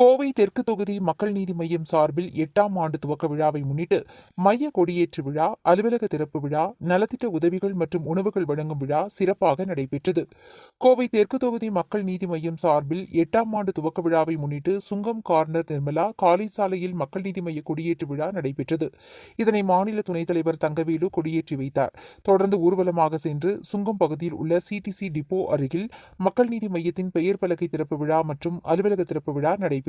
கோவை தெற்கு தொகுதி மக்கள் நீதி மையம் சார்பில் எட்டாம் ஆண்டு துவக்க விழாவை முன்னிட்டு மைய கொடியேற்று விழா அலுவலக திறப்பு விழா நலத்திட்ட உதவிகள் மற்றும் உணவுகள் வழங்கும் விழா சிறப்பாக நடைபெற்றது. கோவை தெற்கு தொகுதி மக்கள் நீதி மையம் சார்பில் எட்டாம் ஆண்டு துவக்க விழாவை முன்னிட்டு சுங்கம் கார்னர் நிர்மலா காலை சாலையில் மக்கள் நீதி மைய கொடியேற்று விழா நடைபெற்றது. இதனை மாநில துணைத் தலைவர் தங்கவேலு கொடியேற்றி வைத்தார். தொடர்ந்து ஊர்வலமாக சென்று சுங்கம் பகுதியில் உள்ள சிடிசி டிப்போ அருகில் மக்கள் நீதி மையத்தின் பெயர் பலகை திறப்பு விழா மற்றும் அலுவலக திறப்பு விழா நடைபெற்றது.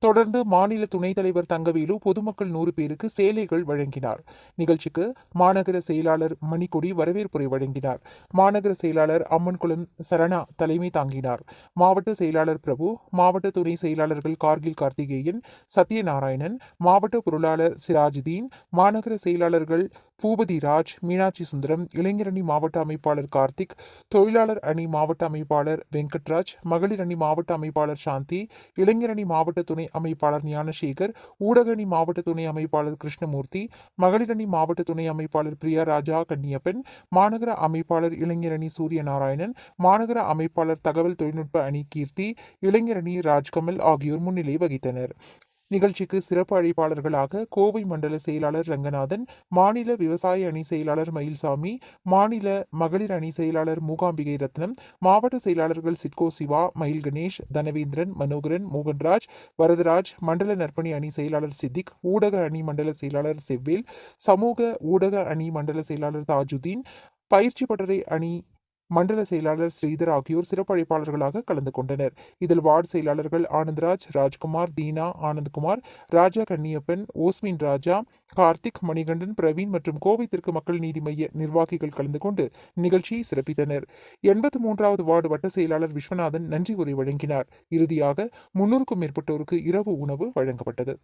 தொடர்ந்து மாநில துணைத் தலைவர் தங்கவேலு பொதுமக்கள் நூறு பேருக்கு சேலைகள் வழங்கினார். நிகழ்ச்சிக்கு மாநகர செயலாளர் மணிக்கொடி வரவேற்புரை வழங்கினார். மாநகர செயலாளர் அம்மன்குளம் சரணா தலைமை தாங்கினார். மாவட்ட செயலாளர் பிரபு மாவட்ட துணை செயலாளர்கள் கார்கில் கார்த்திகேயன் சத்யநாராயணன் மாவட்ட பொருளாளர் சிராஜுதீன் மாநகர செயலாளர்கள் பூபதி ராஜ் மீனாட்சி சுந்தரம் இளைஞரணி மாவட்ட அமைப்பாளர் கார்த்திக் தொழிலாளர் அணி மாவட்ட அமைப்பாளர் வெங்கட்ராஜ் மகளிர் அணி மாவட்ட அமைப்பாளர் சாந்தி இளைஞரணி மாவட்ட துணை அமைப்பாளர் ஞானசேகர் ஊடக அணி மாவட்ட துணை அமைப்பாளர் கிருஷ்ணமூர்த்தி மகளிர் அணி மாவட்ட துணை அமைப்பாளர் பிரியா ராஜா கன்னியப்பன் மாநகர அமைப்பாளர் இளைஞரணி சூரியநாராயணன் மாநகர அமைப்பாளர் தகவல் தொழில்நுட்ப அணி கீர்த்தி இளைஞரணி ராஜ்கமல் ஆகியோர் முன்னிலை வகித்தனர். நிகழ்ச்சிக்கு சிறப்பு அழைப்பாளர்களாக கோவை மண்டல செயலாளர் ரங்கநாதன் மாநில விவசாய அணி செயலாளர் மயில்சாமி மாநில மகளிர் அணி செயலாளர் மூகாம்பிகை ரத்னம் மாவட்ட செயலாளர்கள் சிட்கோ சிவா மயில் கணேஷ் தனவேந்திரன் மனோகரன் மோகன்ராஜ் வரதராஜ் மண்டல நற்பணி அணி செயலாளர் சித்திக் ஊடக அணி மண்டல செயலாளர் செவ்வேல் சமூக ஊடக அணி மண்டல செயலாளர் தாஜுதீன் பயிற்சி பட்டறை அணி மண்டல செயலாளர் ஸ்ரீதர் ஆகியோர் சிறப்பு அழைப்பாளர்களாக கலந்து கொண்டனர். இதில் வார்டு செயலாளர்கள் ஆனந்த்ராஜ் ராஜ்குமார் தீனா ஆனந்த்குமார் ராஜா கன்னியப்பன் ஓஸ்மின் ராஜா கார்த்திக் மணிகண்டன் பிரவீன் மற்றும் கோவை தெற்கு மக்கள் நீதி மைய நிர்வாகிகள் கலந்து கொண்டு நிகழ்ச்சியை சிறப்பித்தனர். எண்பத்தி மூன்றாவது வார்டு வட்ட செயலாளர் விஸ்வநாதன் நன்றி உரை வழங்கினார். இறுதியாக முன்னூறுக்கும் மேற்பட்டோருக்கு இரவு உணவு வழங்கப்பட்டது.